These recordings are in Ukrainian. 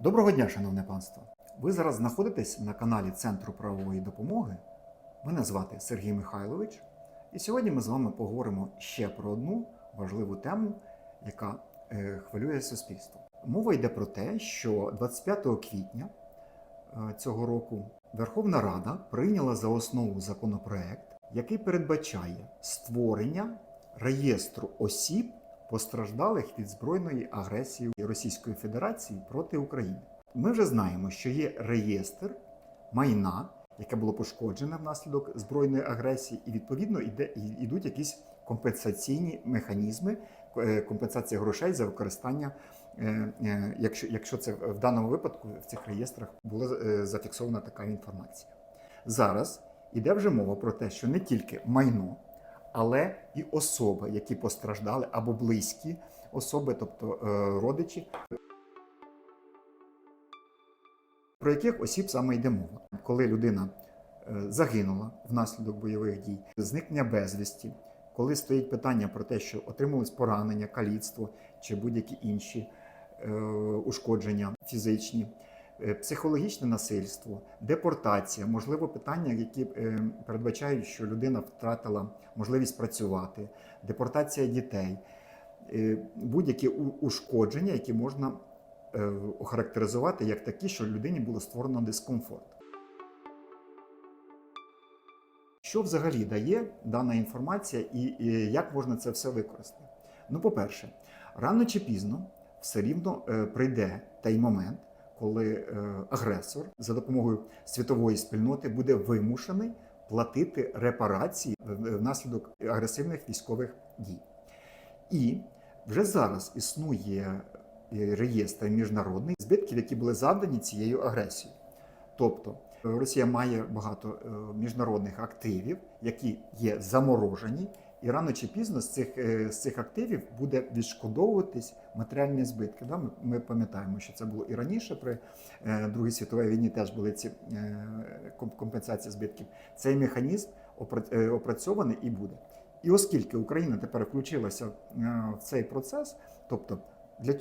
Доброго дня, шановне панство! Ви зараз знаходитесь на каналі Центру правової допомоги. Мене звати Сергій Михайлович, і сьогодні ми з вами поговоримо ще про одну важливу тему, яка е, хвилює суспільство. Мова йде про те, що 25 квітня е, цього року Верховна Рада прийняла за основу законопроект, який передбачає створення реєстру осіб, постраждалих від збройної агресії Російської Федерації проти України. Ми вже знаємо, що є реєстр майна, яке було пошкоджене внаслідок збройної агресії, і відповідно йде, йдуть якісь компенсаційні механізми, е, компенсація грошей за використання, е, е, якщо, якщо це в даному випадку в цих реєстрах була зафіксована така інформація. Зараз іде вже мова про те, що не тільки майно, але і особи, які постраждали, або близькі особи, тобто е, родичі. Про яких осіб саме йде мова? Коли людина е, загинула внаслідок бойових дій, зникнення безвісті, коли стоїть питання про те, що отримались поранення, каліцтво чи будь-які інші е, ушкодження фізичні, психологічне насильство, депортація, можливо, питання, які е, передбачають, що людина втратила можливість працювати, депортація дітей, е, будь-які ушкодження, які можна е, охарактеризувати як такі, що людині було створено дискомфорт. Що взагалі дає дана інформація і, як можна це все використати? Ну, по-перше, рано чи пізно все рівно е, прийде той момент, коли е, агресор за допомогою світової спільноти буде вимушений платити репарації внаслідок агресивних військових дій. І вже зараз існує е, реєстр міжнародний збитків, які були завдані цією агресією. Тобто е, Росія має багато міжнародних активів, які є заморожені, і рано чи пізно з цих, е, з цих активів буде відшкодовуватись матеріальні збитки. Да? Ми, ми пам'ятаємо, що це було і раніше при е, Другій світовій війні теж були ці е, компенсації збитків. Цей механізм опрацьований і буде. І оскільки Україна тепер включилася в цей процес, тобто для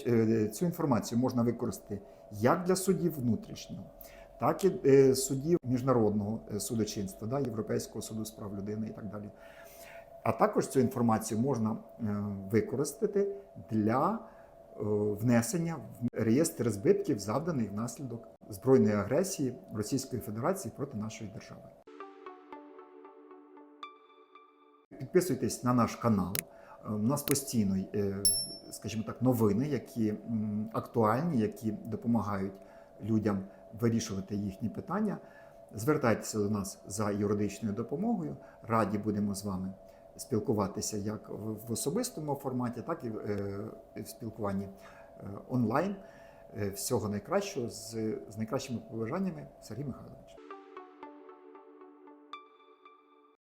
цю інформацію можна використати як для судів внутрішнього, так і судів міжнародного судочинства, да, Європейського суду з прав людини і так далі. А також цю інформацію можна е, використати для е, внесення в реєстр збитків, завданих внаслідок збройної агресії Російської Федерації проти нашої держави. Підписуйтесь на наш канал. Е, У нас постійно, скажімо так, новини, які актуальні, які допомагають людям вирішувати їхні питання. Звертайтеся до нас за юридичною допомогою. Раді будемо з вами спілкуватися як в особистому форматі, так і в, е, спілкуванні е, онлайн. Е, Всього найкращого з найкращими побажаннями Сергій Михайлович.